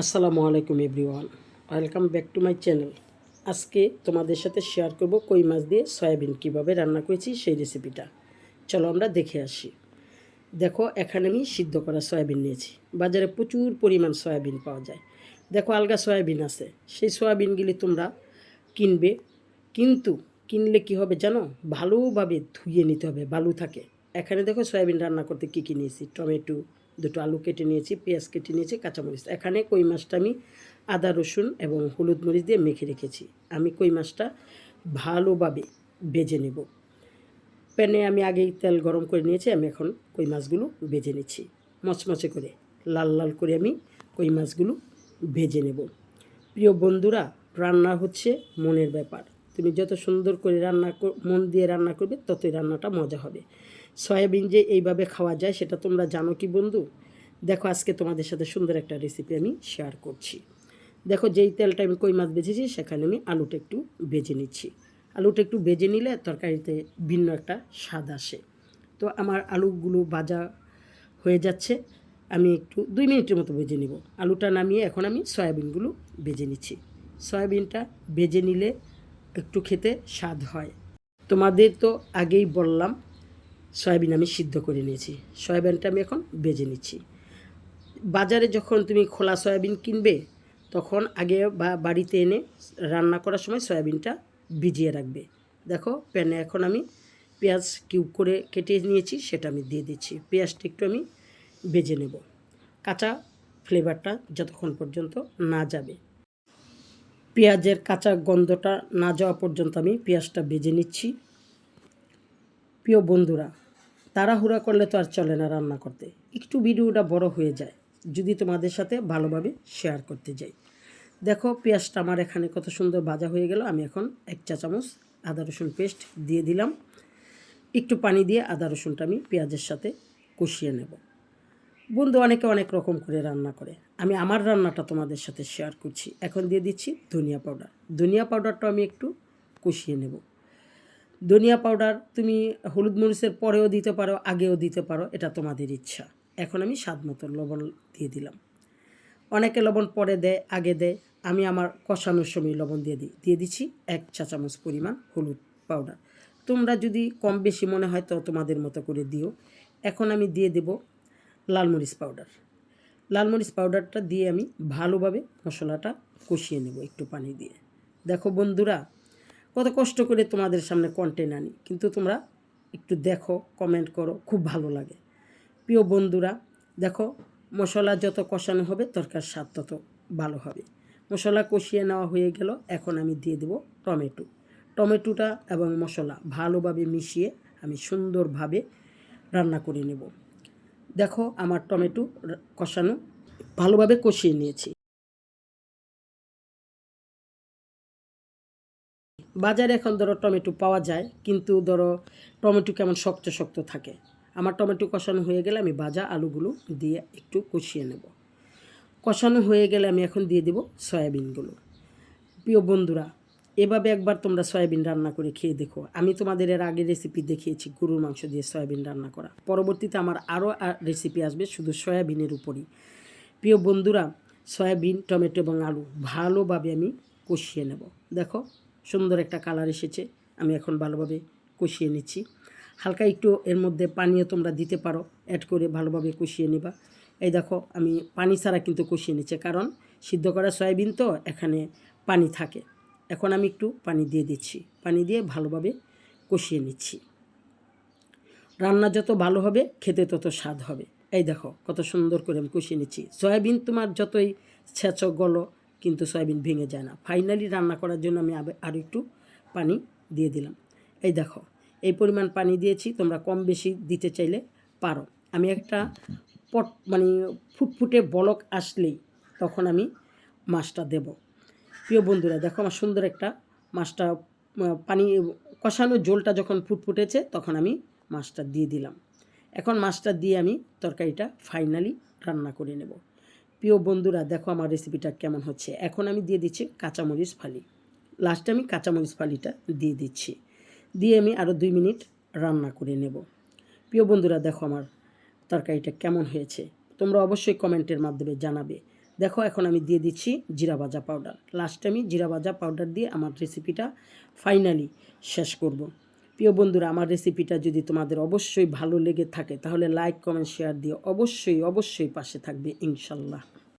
আসসালামু আলাইকুম everyone. Welcome back to my channel. আজকে তোমাদের সাথে শেয়ার করব কই মাছ দিয়ে সয়াবিন কীভাবে রান্না করেছি সেই রেসিপিটা। চলো আমরা দেখে আসি। দেখো, এখানে আমি সিদ্ধ করা সয়াবিন নিয়েছি। বাজারে প্রচুর পরিমাণ সয়াবিন পাওয়া যায়। দেখো, আলগা সয়াবিন আছে। সেই সয়াবিনগুলি তোমরা কিনবে। কিন্তু কিনলে কি হবে জানো? ভালোভাবে ধুয়ে নিতে হবে, বালু থাকে। এখানে দেখো সয়াবিন রান্না করতে কী কী নিয়েছি? টমেটো দুটো আলু কেটে নিয়েছি, পেঁয়াজ কেটে নিয়েছি, কাঁচামরিচ। এখানে কই মাছটা আমি আদা, রসুন এবং হলুদ মরিচ দিয়ে মেখে রেখেছি। আমি কই মাছটা ভালোভাবে বেজে নেব। প্যানে আমি আগেই তেল গরম করে নিয়েছি, আমি এখন কই মাছগুলো ভেজে নিচ্ছি। মচমচে করে, লাল লাল করে আমি কই মাছগুলো ভেজে নেব। প্রিয় বন্ধুরা, রান্না হচ্ছে মনের ব্যাপার। তুমি যত সুন্দর করে রান্না মন দিয়ে রান্না করবে, ততই রান্নাটা মজা হবে। সয়াবিন যে এইভাবে খাওয়া যায়, সেটা তোমরা জানো কি বন্ধু? দেখো, আজকে তোমাদের সাথে সুন্দর একটা রেসিপি আমি শেয়ার করছি। দেখো, যেই তেলটা আমি কই মাছ বেজেছি সেখানে আমি আলুটা একটু বেজে নিচ্ছি। আলুটা একটু বেজে নিলে তরকারিতে ভিন্ন একটা স্বাদ আসে। তো আমার আলুগুলো ভাজা হয়ে যাচ্ছে। আমি একটু দুই মিনিটের মতো ভেজে নিব। আলুটা নামিয়ে এখন আমি সয়াবিনগুলো ভেজে নিচ্ছি। সয়াবিনটা ভেজে নিলে একটু খেতে স্বাদ হয়। তোমাদের তো আগেই বললাম সয়াবিন আমি সিদ্ধ করে নিয়েছি। সয়াবিনটা আমি এখন বেজে নিচ্ছি। বাজারে যখন তুমি খোলা সয়াবিন কিনবে, তখন আগে বা বাড়িতে এনে রান্না করার সময় সয়াবিনটা ভিজিয়ে রাখবে। দেখো, প্যানে এখন আমি পেঁয়াজ কিউব করে কেটে নিয়েছি, সেটা আমি দিয়ে দিচ্ছি। পেঁয়াজটা একটু আমি বেজে নেব। কাঁচা ফ্লেভারটা যতক্ষণ পর্যন্ত না যাবে। পেঁয়াজের কাঁচা গন্ধটা না যাওয়া পর্যন্ত আমি পেঁয়াজটা বেজে নিচ্ছি। প্রিয় বন্ধুরা, তাড়াহুড়া করলে তো আর চলে না রান্না করতে। একটু ভিডিওটা বড় হয়ে যায়, যদি তোমাদের সাথে ভালোভাবে শেয়ার করতে যাই। দেখো, পেঁয়াজটা আমার এখানে কত সুন্দর ভাজা হয়ে গেল। আমি এখন এক চা চামচ আদা রসুন পেস্ট দিয়ে দিলাম। একটু পানি দিয়ে আদা রসুনটা আমি পেঁয়াজের সাথে কষিয়ে নেব। বন্ধু, অনেকে অনেক রকম করে রান্না করে। আমি আমার রান্নাটা তোমাদের সাথে শেয়ার করছি। এখন দিয়ে দিচ্ছি ধনিয়া পাউডার ধনিয়া পাউডারটা আমি একটু কষিয়ে নেব। ধনিয়া পাউডার তুমি হলুদ মরিচের পরেও দিতে পারো, আগেও দিতে পারো, এটা তোমাদের ইচ্ছা। এখন আমি স্বাদ মতো লবণ দিয়ে দিলাম। অনেকে লবণ পরে দেয়, আগে দেয়। আমি আমার কষানোর সময় লবণ দিয়ে দিই দিয়ে দিচ্ছি এক চা চামচ পরিমাণ হলুদ পাউডার। তোমরা যদি কম বেশি মনে হয় তো তোমাদের মতো করে দিও। এখন আমি দিয়ে দেব লাল মরিচ পাউডার। লাল মরিচ পাউডারটা দিয়ে আমি ভালোভাবে মশলাটা কষিয়ে নেব একটু পানি দিয়ে। দেখো বন্ধুরা কত কষ্ট করে তোমাদের সামনে কন্টেন্ট আনি। কিন্তু তোমরা একটু দেখো কমেন্ট করো, খুব ভালো লাগে। প্রিয় বন্ধুরা, দেখো, মশলা যত কষানো হবে, তরকার স্বাদ তত ভালো হবে। মশলা কষিয়ে নেওয়া হয়ে গেল, এখন আমি দিয়ে দেব টমেটো। টমেটোটা এবং মশলা ভালোভাবে মিশিয়ে আমি সুন্দরভাবে রান্না করে নেব। দেখো, আমার টমেটো কষানো ভালোভাবে কষিয়ে নিয়েছি। বাজারে এখন ধরো টমেটো পাওয়া যায়, কিন্তু ধরো টমেটো কেমন শক্ত শক্ত থাকে। আমার টমেটো কষানো হয়ে গেলে আমি ভাজা আলুগুলো দিয়ে একটু কষিয়ে নেব। কষানো হয়ে গেলে আমি এখন দিয়ে দেব সয়াবিনগুলো। প্রিয় বন্ধুরা, এভাবে একবার তোমরা সয়াবিন রান্না করে খেয়ে দেখো। আমি তোমাদের এর আগে রেসিপি দেখিয়েছি, গরুর মাংস দিয়ে সয়াবিন রান্না করা। পরবর্তীতে আমার আরও রেসিপি আসবে শুধু সয়াবিনের উপরই। প্রিয় বন্ধুরা, সয়াবিন, টমেটো এবং আলু ভালোভাবে আমি কষিয়ে নেব। দেখো সুন্দর একটা কালার এসেছে, আমি এখন ভালোভাবে কষিয়ে নিচ্ছি। হালকা একটু এর মধ্যে পানিও তোমরা দিতে পারো অ্যাড করে ভালোভাবে কষিয়ে নেবা। এই দেখো, আমি পানি ছাড়া কিন্তু কষিয়ে নিচ্ছে, কারণ সিদ্ধ করা সয়াবিন তো এখানে পানি থাকে। এখন আমি একটু পানি দিয়ে দিচ্ছি, পানি দিয়ে ভালোভাবে কষিয়ে নিচ্ছি। রান্না যত ভালো হবে, খেতে তত স্বাদ হবে। এই দেখো, কত সুন্দর করে আমি কষিয়ে নিচ্ছি। সয়াবিন তোমার যতই ছেঁচো, গলো কিন্তু সয়াবিন ভেঙে যায় না। ফাইনালি রান্না করার জন্য আমি আরও একটু পানি দিয়ে দিলাম। এই দেখো, এই পরিমাণ পানি দিয়েছি, তোমরা কম বেশি দিতে চাইলে পারো। আমি একটা পট মানে ফুটফুটে বলক আসলেই তখন আমি মাছটা দেব। প্রিয় বন্ধুরা, দেখো আমার সুন্দর একটা মাছটা পানি কষানো জলটা যখন ফুটফুটেছে, তখন আমি মাছটা দিয়ে দিলাম। এখন মাছটা দিয়ে আমি তরকারিটা ফাইনালি রান্না করে নেব। প্রিয় বন্ধুরা, দেখো আমার রেসিপিটা কেমন হচ্ছে। এখন আমি দিয়ে দিচ্ছি কাঁচামরিচ ফালি। লাস্টে আমি কাঁচামরিচ ফালিটা দিয়ে দিচ্ছি। দিয়ে আমি আরও দুই মিনিট রান্না করে নেব। প্রিয় বন্ধুরা, দেখো আমার তরকারিটা কেমন হয়েছে। তোমরা অবশ্যই কমেন্টের মাধ্যমে জানাবে। দেখো, এখন আমি দিয়ে দিচ্ছি জিরা ভাজা পাউডার লাস্টে আমি জিরা ভাজা পাউডার দিয়ে আমার রেসিপিটা ফাইনালি শেষ করব। প্রিয় বন্ধুরা, আমার রেসিপিটা যদি তোমাদের অবশ্যই ভালো লেগে থাকে, তাহলে লাইক কমেন্ট শেয়ার দিয়ে অবশ্যই অবশ্যই পাশে থাকবে, ইনশাল্লাহ।